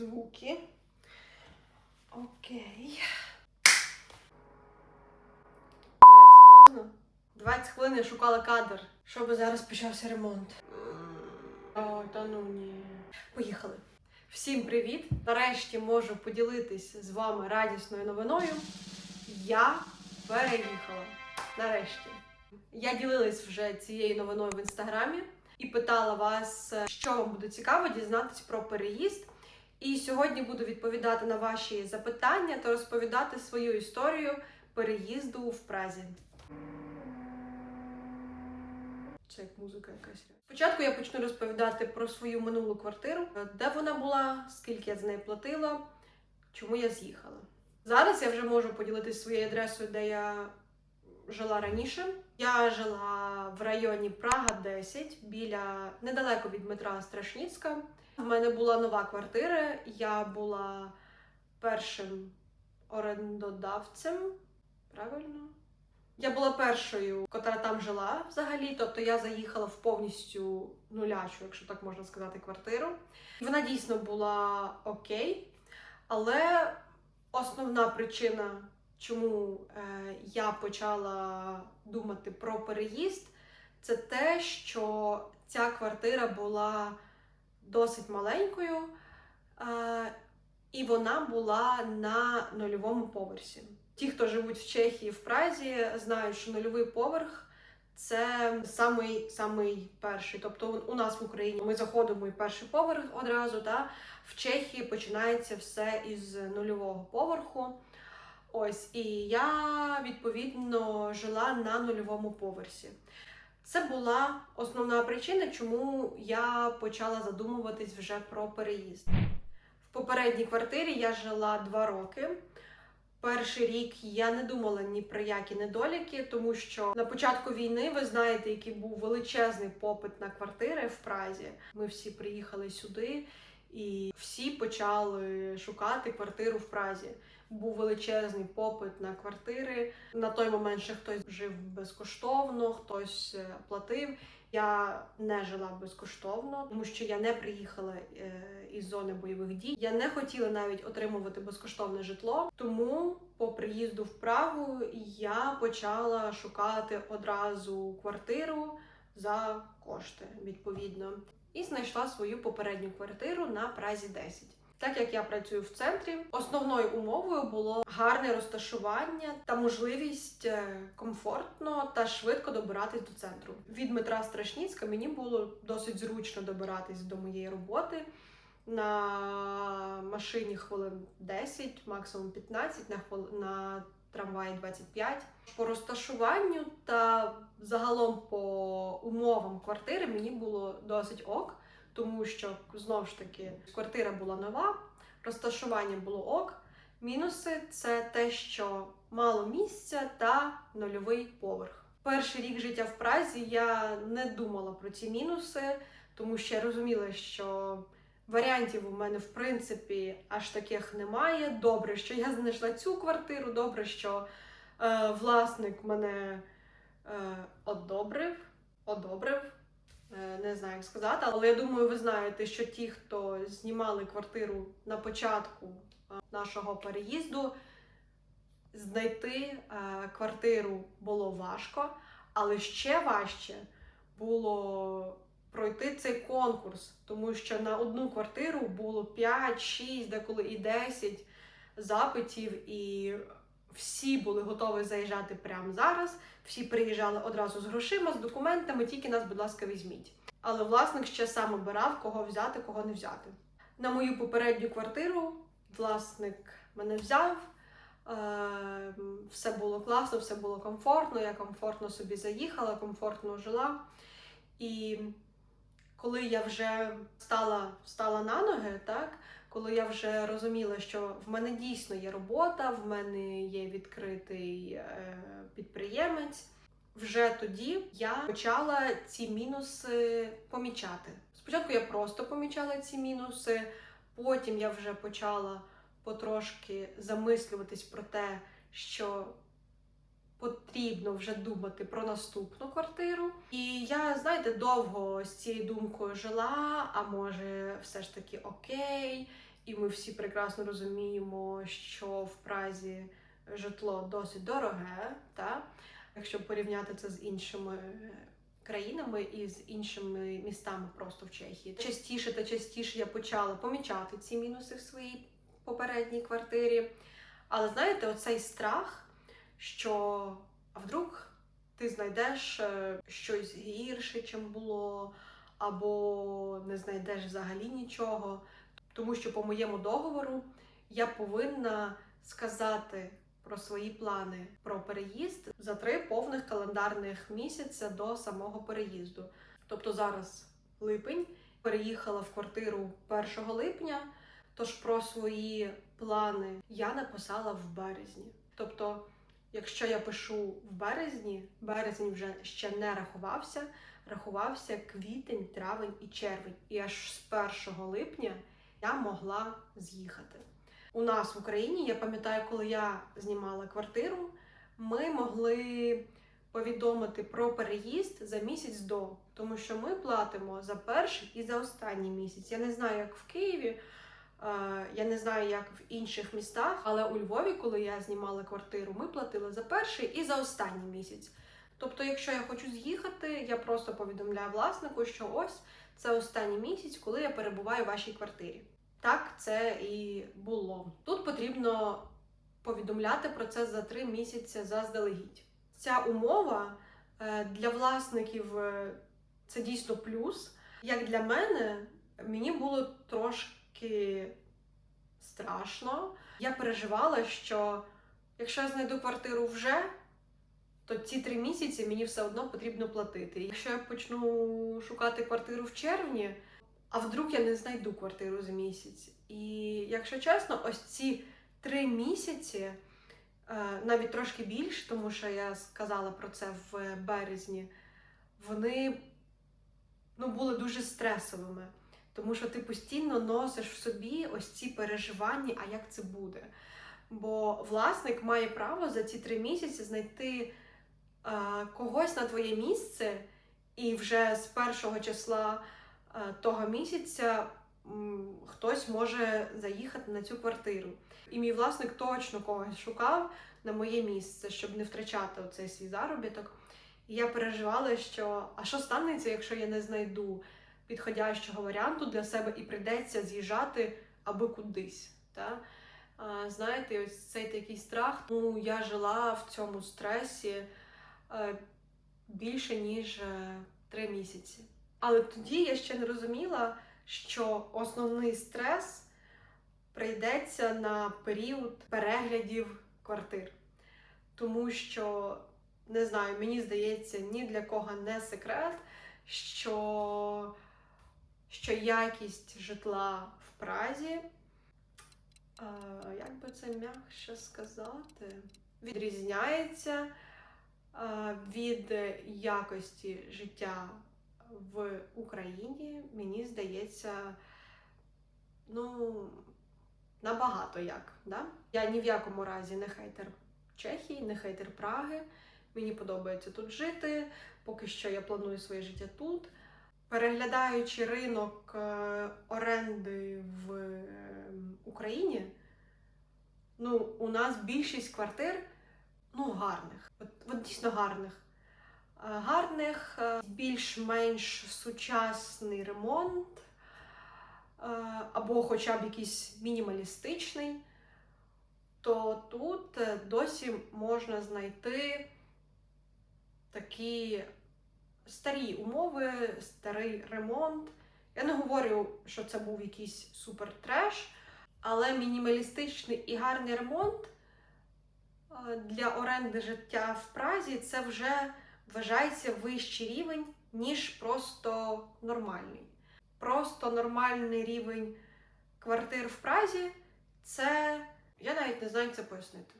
звуки. Окей. Блядь, серйозно? 20 хвилин я шукала кадр, щоб зараз почався ремонт. О, та ну ні. Поїхали. Всім привіт! Нарешті можу поділитись з вами радісною новиною. Я переїхала. Нарешті. Я ділилась вже цією новиною в інстаграмі і питала вас, що вам буде цікаво дізнатися про переїзд. І сьогодні буду відповідати на ваші запитання та розповідати свою історію переїзду в Празі. Це як музика якась. Спочатку я почну розповідати про свою минулу квартиру, де вона була, скільки я з нею платила, чому я з'їхала. Зараз я вже можу поділитися своєю адресою, де я жила раніше. Я жила в районі Прага 10, біля недалеко від метра Страшніцька. В мене була нова квартира. Я була першим орендодавцем. Правильно? Я була першою, котра там жила взагалі. Тобто я заїхала в повністю нулячу, якщо так можна сказати, квартиру. Вона дійсно була окей, але основна причина, чому е, я почала думати про переїзд, це те, що ця квартира була досить маленькою, і вона була на нульовому поверсі. Ті, хто живуть в Чехії, в Празі, знають, що нульовий поверх це самий самий перший. Тобто у нас в Україні ми заходимо і перший поверх одразу. Та в Чехії починається все із нульового поверху. Ось і я відповідно жила на нульовому поверсі. Це була основна причина, чому я почала задумуватись вже про переїзд. В попередній квартирі я жила два роки. Перший рік я не думала ні про які недоліки, тому що на початку війни ви знаєте, який був величезний попит на квартири в Празі. Ми всі приїхали сюди і всі почали шукати квартиру в Празі. Був величезний попит на квартири. На той момент ще хтось жив безкоштовно, хтось е, платив. Я не жила безкоштовно, тому що я не приїхала е, із зони бойових дій. Я не хотіла навіть отримувати безкоштовне житло. Тому по приїзду в Прагу я почала шукати одразу квартиру за кошти відповідно. І знайшла свою попередню квартиру на Празі 10. Так як я працюю в центрі, основною умовою було гарне розташування та можливість е, комфортно та швидко добиратись до центру. Від метра Страшніцька мені було досить зручно добиратись до моєї роботи. На машині хвилин 10, максимум 15, на хвил... на трамваї 25. По розташуванню та загалом по умовам квартири мені було досить ок тому що знову ж таки квартира була нова, розташування було ок. Мінуси це те, що мало місця та нульовий поверх. Перший рік життя в Празі я не думала про ці мінуси, тому що я розуміла, що варіантів у мене в принципі аж таких немає. Добре, що я знайшла цю квартиру, добре, що е, власник мене е, одобрив, одобрив. Е, не знаю, як сказати, але я думаю, ви знаєте, що ті, хто знімали квартиру на початку е, нашого переїзду, знайти е, квартиру було важко, але ще важче було пройти цей конкурс, тому що на одну квартиру було 5, 6, деколи і 10 запитів, і всі були готові заїжджати прямо зараз. Всі приїжджали одразу з грошима, з документами, тільки нас, будь ласка, візьміть. Але власник ще сам обирав, кого взяти, кого не взяти. На мою попередню квартиру власник мене взяв. Е, все було класно, все було комфортно. Я комфортно собі заїхала, комфортно жила. І коли я вже стала стала на ноги, так, коли я вже розуміла, що в мене дійсно є робота, в мене є відкритий е, підприємець, вже тоді я почала ці мінуси помічати. Спочатку я просто помічала ці мінуси, потім я вже почала потрошки замислюватись про те, що потрібно вже думати про наступну квартиру. І я, знаєте, довго з цією думкою жила, а може, все ж таки окей. і ми всі прекрасно розуміємо, що в Празі житло досить дороге, та? якщо порівняти це з іншими країнами і з іншими містами просто в Чехії. Частіше та частіше я почала помічати ці мінуси в своїй попередній квартирі. Але знаєте, оцей страх, що а вдруг ти знайдеш е, щось гірше, чим було, або не знайдеш взагалі нічого. Тому що по моєму договору я повинна сказати про свої плани про переїзд за три повних календарних місяця до самого переїзду. Тобто зараз липень, переїхала в квартиру 1 липня, тож про свої плани я написала в березні. Тобто, якщо я пишу в березні, березень вже ще не рахувався, рахувався квітень, травень і червень. І аж з 1 липня я могла з'їхати. У нас в Україні, я пам'ятаю, коли я знімала квартиру, ми могли повідомити про переїзд за місяць до, тому що ми платимо за перший і за останній місяць. Я не знаю, як в Києві, я не знаю, як в інших містах, але у Львові, коли я знімала квартиру, ми платили за перший і за останній місяць. Тобто, якщо я хочу з'їхати, я просто повідомляю власнику, що ось це останній місяць, коли я перебуваю в вашій квартирі. Так це і було. Тут потрібно повідомляти про це за три місяці заздалегідь. Ця умова е, для власників е, це дійсно плюс. Як для мене, мені було трошки страшно. Я переживала, що якщо я знайду квартиру вже, то ці три місяці мені все одно потрібно платити. Якщо я почну шукати квартиру в червні, а вдруг я не знайду квартиру за місяць. І якщо чесно, ось ці три місяці, е, навіть трошки більше, тому що я сказала про це в березні, вони ну, були дуже стресовими. Тому що ти постійно носиш в собі ось ці переживання, а як це буде. Бо власник має право за ці три місяці знайти е, когось на твоє місце, і вже з першого числа е, того місяця м, хтось може заїхати на цю квартиру. І мій власник точно когось шукав на моє місце, щоб не втрачати оцей свій заробіток. І я переживала, що а що станеться, якщо я не знайду підходящого варіанту для себе і прийдеться з'їжджати аби кудись. Та? А, знаєте, ось цей такий страх. Ну, я жила в цьому стресі е, більше ніж е, три місяці. Але тоді я ще не розуміла, що основний стрес прийдеться на період переглядів квартир. Тому що, не знаю, мені здається, ні для кого не секрет, що, що якість житла в Празі, е, як би це м'якше сказати, відрізняється е, від якості життя в Україні, мені здається, ну, набагато як. Да? Я ні в якому разі не хейтер Чехії, не хейтер Праги. Мені подобається тут жити. Поки що я планую своє життя тут. Переглядаючи ринок е, оренди в е, Україні, ну, у нас більшість квартир ну, гарних, от, от дійсно гарних. Е, Гарних, більш-менш сучасний ремонт, або хоча б якийсь мінімалістичний, то тут досі можна знайти такі старі умови, старий ремонт. Я не говорю, що це був якийсь супер треш, але мінімалістичний і гарний ремонт е, для оренди життя в Празі це вже вважається вищий рівень, ніж просто нормальний. Просто нормальний рівень квартир в Празі це. Я навіть не знаю, як це пояснити.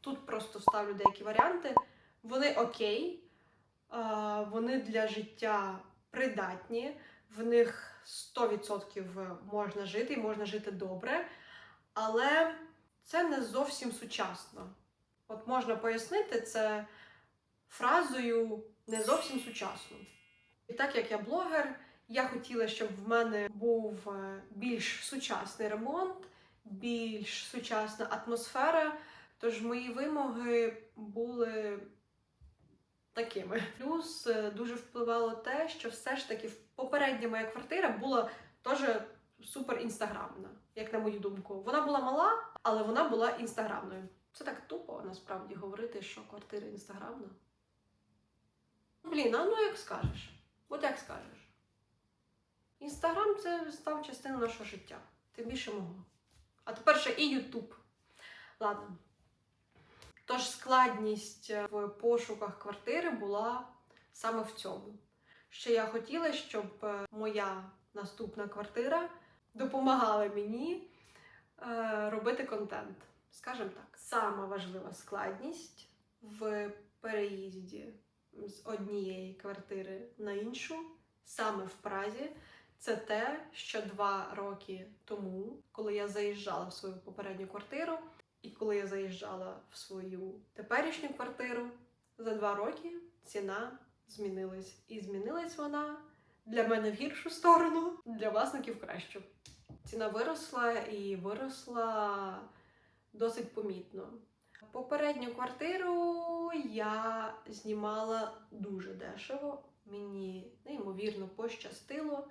Тут просто ставлю деякі варіанти. Вони окей, вони для життя придатні, в них 100% можна жити і можна жити добре, але це не зовсім сучасно. От можна пояснити це фразою не зовсім сучасно. І так як я блогер, Я хотіла, щоб в мене був е, більш сучасний ремонт, більш сучасна атмосфера. Тож мої вимоги були такими. Плюс е, дуже впливало те, що все ж таки попередня моя квартира була теж супер інстаграмна, як на мою думку. Вона була мала, але вона була інстаграмною. Це так тупо насправді говорити, що квартира інстаграмна. Блін, а ну як скажеш? От як скажеш. Інстаграм це став частиною нашого життя. Тим більше мого. А тепер ще і Ютуб. Ладно. Тож складність е, в пошуках квартири була саме в цьому. Що я хотіла, щоб е, моя наступна квартира допомагала мені е, робити контент. Скажімо так, сама важлива складність в переїзді з однієї квартири на іншу, саме в Празі, це те, що два роки тому, коли я заїжджала в свою попередню квартиру, і коли я заїжджала в свою теперішню квартиру, за два роки ціна змінилась. І змінилась вона для мене в гіршу сторону, для власників кращу. Ціна виросла і виросла досить помітно. Попередню квартиру я знімала дуже дешево. Мені неймовірно пощастило.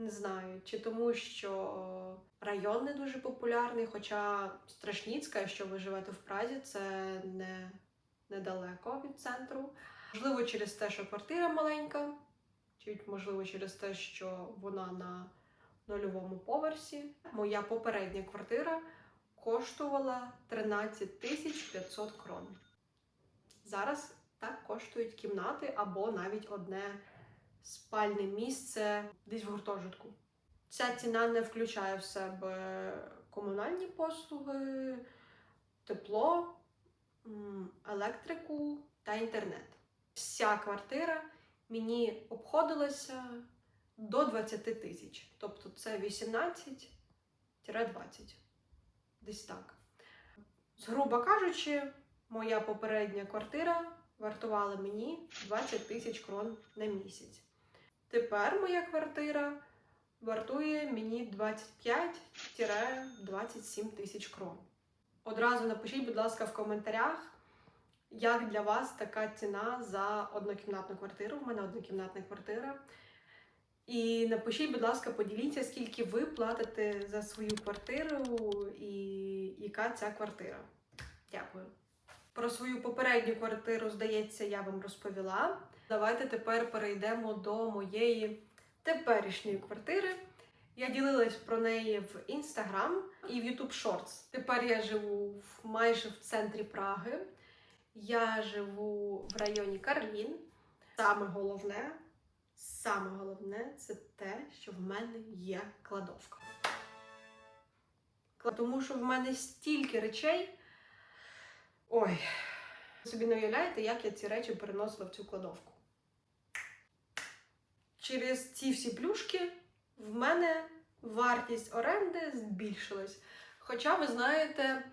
Не знаю, чи тому, що район не дуже популярний, хоча Страшніцька, що ви живете в Празі, це не недалеко від центру. Можливо, через те, що квартира маленька, чи можливо через те, що вона на нульовому поверсі. Моя попередня квартира коштувала 13 тисяч 500 крон. Зараз так коштують кімнати або навіть одне спальне місце десь в гуртожитку. Ця ціна не включає в себе комунальні послуги, тепло, електрику та інтернет. Вся квартира мені обходилася до 20 тисяч. Тобто це 18-20. Десь так. Грубо кажучи, моя попередня квартира вартувала мені 20 тисяч крон на місяць. Тепер моя квартира вартує мені 25-27 тисяч крон. Одразу напишіть, будь ласка, в коментарях, як для вас така ціна за однокімнатну квартиру. У мене однокімнатна квартира. І напишіть, будь ласка, поділіться, скільки ви платите за свою квартиру і яка ця квартира. Дякую. Про свою попередню квартиру, здається, я вам розповіла. Давайте тепер перейдемо до моєї теперішньої квартири. Я ділилась про неї в Instagram і в YouTube Shorts. Тепер я живу майже в центрі Праги. Я живу в районі Карлін. Саме головне, саме головне це те, що в мене є кладовка. Тому що в мене стільки речей. Ой, собі не уявляєте, як я ці речі переносила в цю кладовку. Через ці всі плюшки в мене вартість оренди збільшилась. Хоча, ви знаєте,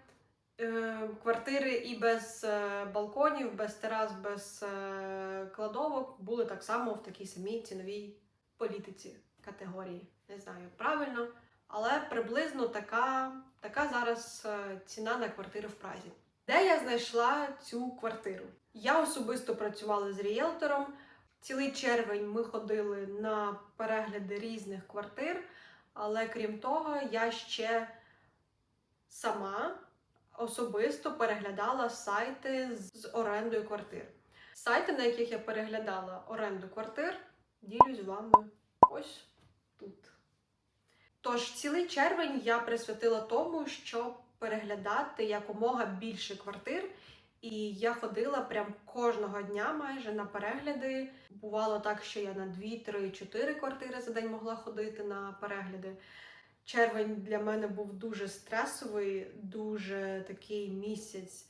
е, квартири і без е, балконів, без терас, без е, кладовок були так само в такій самій ціновій політиці категорії. Не знаю, правильно, але приблизно така, така зараз ціна на квартири в Празі. Де я знайшла цю квартиру? Я особисто працювала з ріелтором. Цілий червень ми ходили на перегляди різних квартир, але крім того, я ще сама особисто переглядала сайти з орендою квартир. Сайти, на яких я переглядала оренду квартир, ділюсь з вами ось тут. Тож цілий червень я присвятила тому, щоб переглядати якомога більше квартир. І я ходила прям кожного дня майже на перегляди. Бувало так, що я на 2, 3, 4 квартири за день могла ходити на перегляди. Червень для мене був дуже стресовий, дуже такий місяць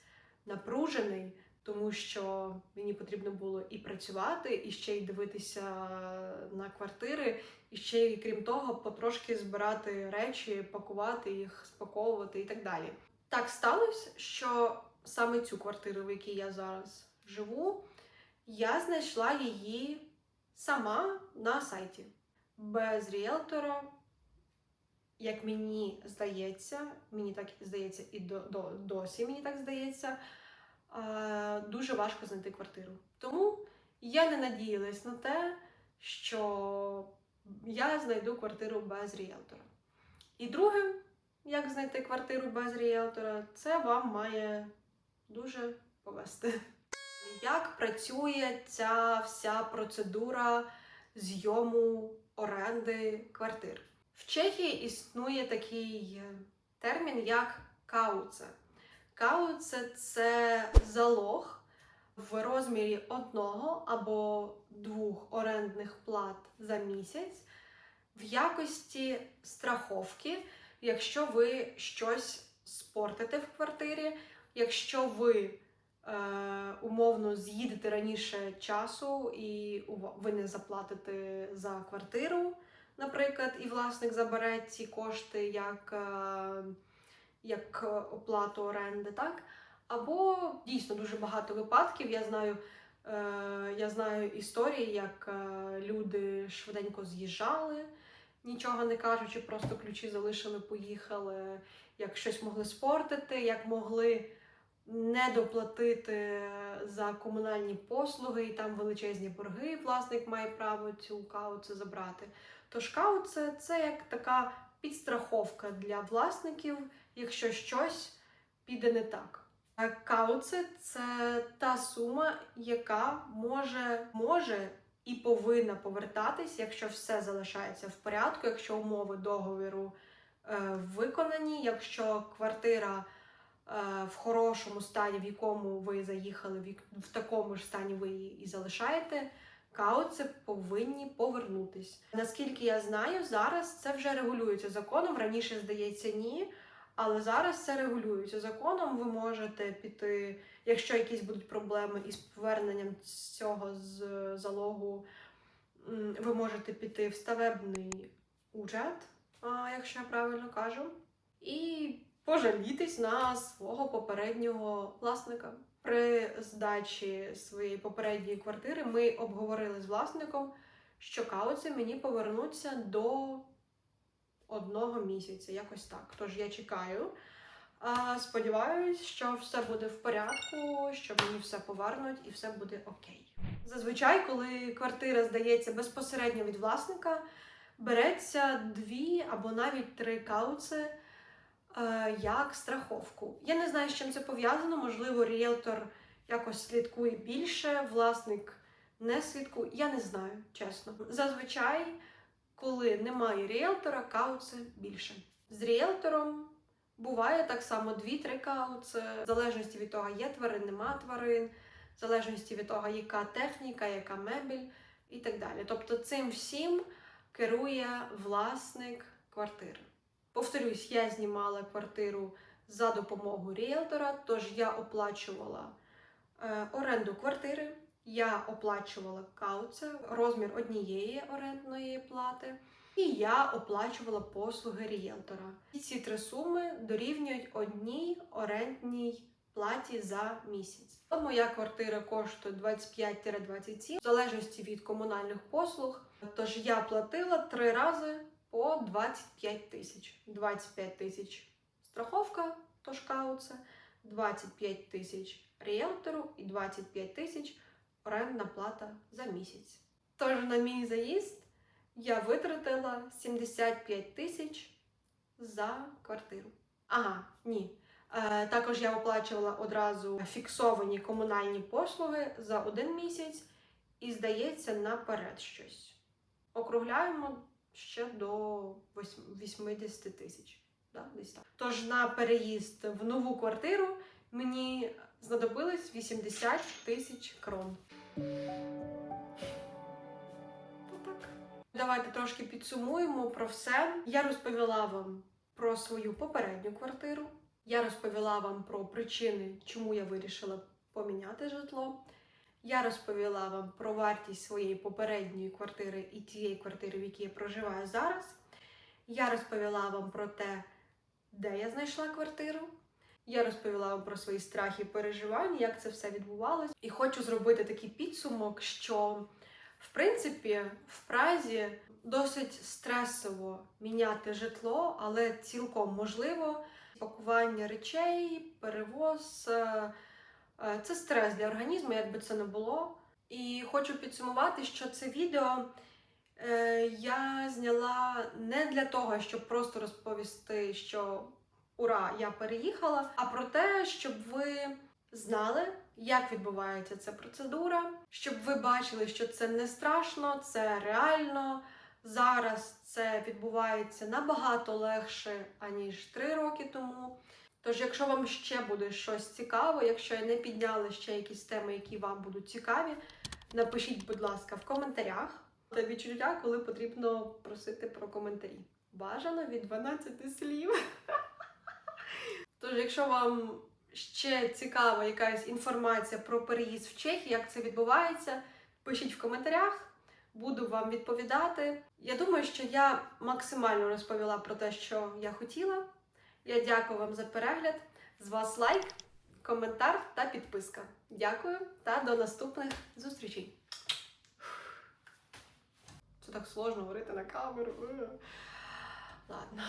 напружений, тому що мені потрібно було і працювати, і ще й дивитися на квартири, і ще й крім того, потрошки збирати речі, пакувати їх, спаковувати і так далі. Так сталося, що саме цю квартиру, в якій я зараз живу, я знайшла її сама на сайті. без ріелтора, як мені здається, мені так здається, і до, до, досі мені так здається, е, дуже важко знайти квартиру. Тому я не надіялась на те, що я знайду квартиру без ріелтора. І друге, як знайти квартиру без ріелтора, це вам має дуже повести. Як працює ця вся процедура зйому оренди квартир? В Чехії існує такий е, термін, як кауце. Кауце це залог в розмірі одного або двох орендних плат за місяць в якості страховки, якщо ви щось спортите в квартирі, якщо ви е, умовно з'їдете раніше часу і ви не заплатите за квартиру, наприклад, і власник забере ці кошти як, е, як оплату оренди, так? Або дійсно дуже багато випадків. Я знаю, е, я знаю історії, як е, люди швиденько з'їжджали, нічого не кажучи, просто ключі залишили, поїхали, як щось могли спортити, як могли не доплатити за комунальні послуги, і там величезні борги, і власник має право цю кауцу забрати. Тож кауце це як така підстраховка для власників, якщо щось піде не так. Кауце це та сума, яка може, може і повинна повертатись, якщо все залишається в порядку, якщо умови договіру е, виконані, якщо квартира в хорошому стані, в якому ви заїхали, в, такому ж стані ви її і залишаєте. Кауци повинні повернутись. Наскільки я знаю, зараз це вже регулюється законом. Раніше, здається, ні. Але зараз це регулюється законом. Ви можете піти, якщо якісь будуть проблеми із поверненням цього з залогу, ви можете піти в ставебний уряд, якщо я правильно кажу, і пожалітись на свого попереднього власника. При здачі своєї попередньої квартири ми обговорили з власником, що кауці мені повернуться до одного місяця, якось так. Тож я чекаю. Сподіваюсь, що все буде в порядку, що мені все повернуть і все буде окей. Зазвичай, коли квартира здається безпосередньо від власника, береться дві або навіть три кауци як страховку. Я не знаю, з чим це пов'язано. Можливо, ріелтор якось слідкує більше, власник не слідкує. Я не знаю, чесно. Зазвичай коли немає ріелтора, кауци більше. З ріелтором буває так само 2-3 кауци, в залежності від того, є тварин, нема тварин, в залежності від того, яка техніка, яка мебель і так далі. Тобто цим всім керує власник квартири. Повторюсь, я знімала квартиру за допомогою ріелтора, тож я оплачувала е, оренду квартири. Я оплачувала кауце, розмір однієї орендної плати, і я оплачувала послуги ріелтора. І ці три суми дорівнюють одній орендній платі за місяць. Моя квартира коштує 25-27, в залежності від комунальних послуг. Тож я платила три рази по 25 тисяч. 25 тисяч страховка, тож кауце, 25 тисяч ріелтору і 25 тисяч орендна плата за місяць. Тож на мій заїзд я витратила 75 тисяч за квартиру. Ага, ні. Е, також я оплачувала одразу фіксовані комунальні послуги за один місяць і, здається, наперед щось. Округляємо ще до 80 тисяч. Да, десь так. Тож на переїзд в нову квартиру мені знадобилось 80 тисяч крон. Отак. Давайте трошки підсумуємо про все. Я розповіла вам про свою попередню квартиру. Я розповіла вам про причини, чому я вирішила поміняти житло. Я розповіла вам про вартість своєї попередньої квартири і тієї квартири, в якій я проживаю зараз. Я розповіла вам про те, де я знайшла квартиру. Я розповіла вам про свої страхи і переживання, як це все відбувалось. І хочу зробити такий підсумок, що в принципі в Празі досить стресово міняти житло, але цілком можливо. Пакування речей, перевоз це стрес для організму, як би це не було. І хочу підсумувати, що це відео е, я зняла не для того, щоб просто розповісти, що ура, я переїхала, а про те, щоб ви знали, як відбувається ця процедура, щоб ви бачили, що це не страшно, це реально. Зараз це відбувається набагато легше, аніж 3 роки тому. Тож, якщо вам ще буде щось цікаво, якщо я не підняла ще якісь теми, які вам будуть цікаві, напишіть, будь ласка, в коментарях та відчуття, коли потрібно просити про коментарі. Бажано від 12 слів. Тож, якщо вам ще цікава якась інформація про переїзд в Чехію, як це відбувається, пишіть в коментарях. Буду вам відповідати. Я думаю, що я максимально розповіла про те, що я хотіла. Я дякую вам за перегляд. З вас лайк, коментар та підписка. Дякую та до наступних зустрічей. Це так сложно говорити на камеру. Ладно.